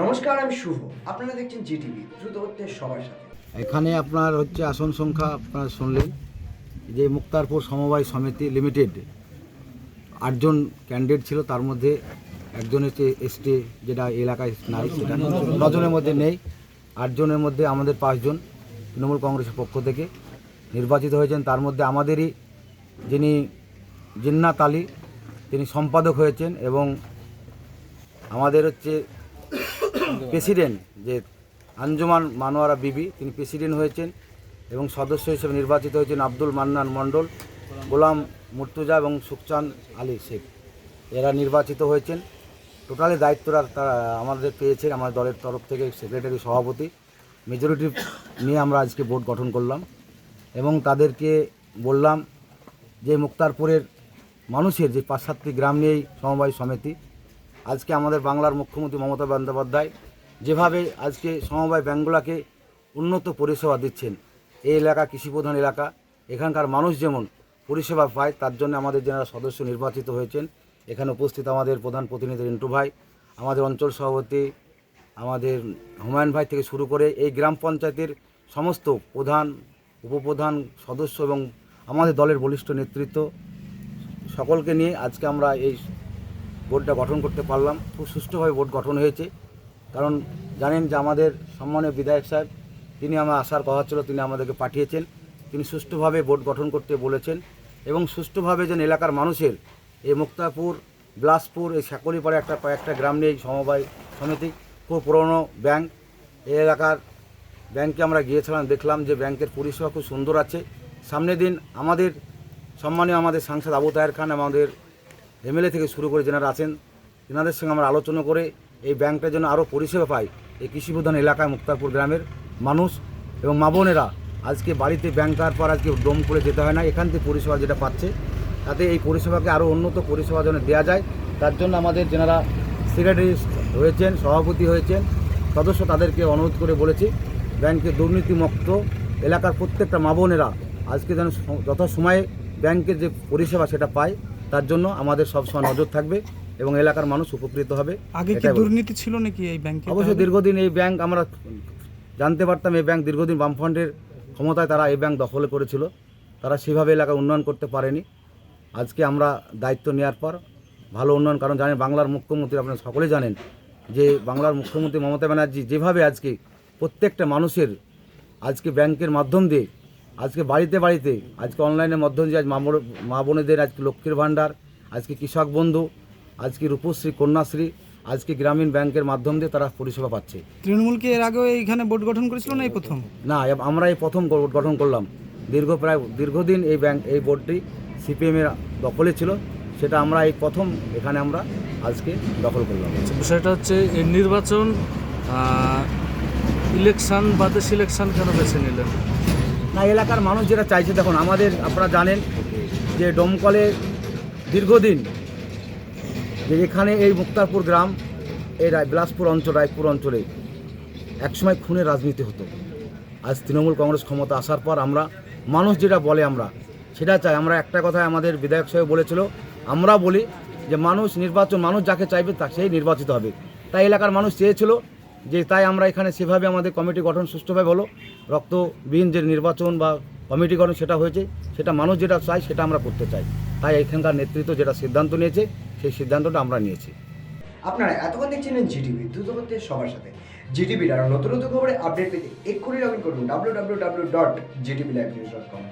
নমস্কার, আমি শুভ। আপনারা দেখছেন জিটিভি, দ্রুত হচ্ছে সবার সাথে। এখানে আপনার হচ্ছে আসন সংখ্যা আপনারা শুনলেন, যে মুক্তারপুর সমবায় সমিতি লিমিটেড আটজন ক্যান্ডিডেট ছিল, তার মধ্যে একজন হচ্ছে এসটি, যেটা এলাকায় নাই, সেটা নজনের মধ্যে নেই, আটজনের মধ্যে আমাদের পাঁচজন তৃণমূল কংগ্রেসের পক্ষ থেকে নির্বাচিত হয়েছেন। তার মধ্যে আমাদেরই যিনি জিন্নাত আলী, তিনি সম্পাদক হয়েছেন এবং আমাদের হচ্ছে প্রেসিডেন্ট, যে আঞ্জুমান মানোয়ারা বিবি, তিনি প্রেসিডেন্ট হয়েছেন এবং সদস্য হিসেবে নির্বাচিত হয়েছেন আব্দুল মান্নান মণ্ডল, গোলাম মুর্তুজা এবং সুখচাঁদ আলী শেখ। এরা নির্বাচিত হয়েছেন। টোটালি দায়িত্বটা তারা আমাদের পেয়েছে আমাদের দলের তরফ থেকে সেক্রেটারি সভাপতি। মেজরিটি নিয়ে আমরা আজকে বোর্ড গঠন করলাম এবং তাদেরকে বললাম যে মুক্তারপুরের মানুষের যে পাঁচ সাতটি গ্রাম নিয়েই সমবায় সমিতি আজকে আমাদের বাংলার মুখ্যমন্ত্রী মমতা বন্দ্যোপাধ্যায় যেভাবে আজকে সমবায় ব্যাঙ্কগুলোকে উন্নত পরিষেবা দিচ্ছেন, এই এলাকা কৃষিপ্রধান এলাকা, এখানকার মানুষ যেমন পরিষেবা পায়, তার জন্য আমাদের যারা সদস্য নির্বাচিত হয়েছেন, এখানে উপস্থিত আমাদের প্রধান প্রতিনিধি রিন্টু ভাই, আমাদের অঞ্চল সভাপতি, আমাদের হুমায়ুন ভাই থেকে শুরু করে এই গ্রাম পঞ্চায়েতের সমস্ত প্রধান, উপপ্রধান সদস্য এবং আমাদের দলের বলিষ্ঠ নেতৃত্ব, সকলকে নিয়ে আজকে আমরা এই বোর্ডটা গঠন করতে পারলাম। খুব সুষ্ঠুভাবে বোর্ড গঠন হয়েছে। কারণ জানেন যে আমাদের সম্মানীয় বিধায়ক সাহেব, তিনি আমার আসার কথা ছিল, তিনি আমাদেরকে পাঠিয়েছেন। তিনি সুষ্ঠুভাবে বোর্ড গঠন করতে বলেছেন এবং সুষ্ঠুভাবে যেন এলাকার মানুষের এই মুক্তাপুর, বিলাসপুর, এই শাকলিপাড়ে একটা কয়েকটা গ্রাম নিয়ে সমবায় সমিতি, খুব পুরনো ব্যাংক, এই এলাকার ব্যাংকে আমরা গিয়েছিলাম, দেখলাম যে ব্যাংকের পরিষেবা খুব সুন্দর আছে। সামনের দিন আমাদের সম্মানীয় আমাদের সাংসদ আবু তাহের খান, আমাদের এমএলএ থেকে শুরু করে যেনারা আছেন তেনাদের সঙ্গে আমরা আলোচনা করে এই ব্যাংকটা যেন আরও পরিষেবা পায়। এই কৃষিপ্রধান এলাকায় মুক্তারপুর গ্রামের মানুষ এবং মা বোনেরা আজকে বাড়িতে ব্যাংক তার পর আজকে ডোম করে যেতে হয় না, এখান থেকে পরিষেবা যেটা পাচ্ছে, তাতে এই পরিষেবাকে আরও উন্নত পরিষেবা যেন দেওয়া যায়, তার জন্য আমাদের যেনারা সেক্রেটারি হয়েছেন, সভাপতি হয়েছেন, সদস্য তাদেরকে অনুরোধ করে বলেছি, ব্যাংকে দুর্নীতিমুক্ত এলাকার প্রত্যেকটা মা বোনেরা আজকে যেন যথাসময়ে ব্যাংকের যে পরিষেবা সেটা পায় তার জন্য আমাদের সবসময় নজর থাকবে এবং এলাকার মানুষ উপকৃত হবে আগে কি দুর্নীতি ছিল নাকি এই ব্যাংকে? অবশ্যই দীর্ঘদিন এই ব্যাংক আমরা জানতে পারতাম এই ব্যাংক দীর্ঘদিন বামফ্রন্টের ক্ষমতায় তারা এই ব্যাংক দখল করেছিল। তারা সেভাবে এলাকা উন্নয়ন করতে পারেনি। আজকে আমরা দায়িত্ব নেওয়ার পর ভালো উন্নয়ন কারণ জানেন বাংলার মুখ্যমন্ত্রী আপনারা সকলে জানেন যে বাংলার মুখ্যমন্ত্রী মমতা ব্যানার্জি যেভাবে আজকে প্রত্যেকটা মানুষের আজকে ব্যাংকের মাধ্যম দিয়ে আজকে বাড়িতে বাড়িতে আজকে অনলাইনের মাধ্যমে দিয়ে আজ মা বোনেদের আজকে লক্ষ্মীর ভাণ্ডার আজকে কৃষক বন্ধু আজকে রূপশ্রী কন্যাশ্রী আজকে গ্রামীণ ব্যাংকের মাধ্যম দিয়ে তারা পরিষেবা পাচ্ছে। তৃণমূল কি এর আগেও এইখানে বোর্ড গঠন করেছিল না এই প্রথম? না আমরা এই প্রথম বোর্ড গঠন করলাম। দীর্ঘ প্রায় দীর্ঘদিন এই ব্যাংক এই বোর্ডটি সিপিএমের দখলে ছিল। সেটা আমরা এই প্রথম এখানে আমরা আজকে দখল করলাম। আচ্ছা, বিষয়টা হচ্ছে এই নির্বাচন ইলেকশন বাদে সিলেকশন কেন বেছে নিলেন? না এলাকার মানুষ যেটা চাইছে, দেখুন, আমাদের আপনারা জানেন যে ডোমকলে দীর্ঘদিন যে এখানে এই মুক্তারপুর গ্রাম, এই রায়, বিলাসপুর অঞ্চল রায়পুর অঞ্চলে একসময় খুনের রাজনীতি হতো। আজ তৃণমূল কংগ্রেস ক্ষমতা আসার পর আমরা, মানুষ যেটা বলে আমরা, সেটা চাই। আমরা একটা কথায় আমাদের বিধায়ক সাহেব বলেছিল, আমরা বলি যে মানুষ নির্বাচন, মানুষ যাকে চাইবে তা, সেই নির্বাচিত হবে। তাই এলাকার মানুষ চেয়েছিল যে তাই আমরা এখানে সেভাবে আমাদের কমিটি গঠন সুষ্ঠুভাবে হলো। রক্তবিহীন যে নির্বাচন বা কমিটি গঠন সেটা হয়েছে, সেটা মানুষ যেটা চায় সেটা আমরা করতে চাই। তাই এখানকার নেতৃত্ব যেটা সিদ্ধান্ত নিয়েছে, সেই সিদ্ধান্তটা আমরা নিয়েছি। আপনারা এতক্ষণ দেখছিলেন জিটিভি দ্রুত হচ্ছে সবার সাথে। জিটিভির আরও নতুন নতুন খবরে আপডেট পেতে এক্ষুনি লগ ইন করুন W W W dot ZTV live news dot com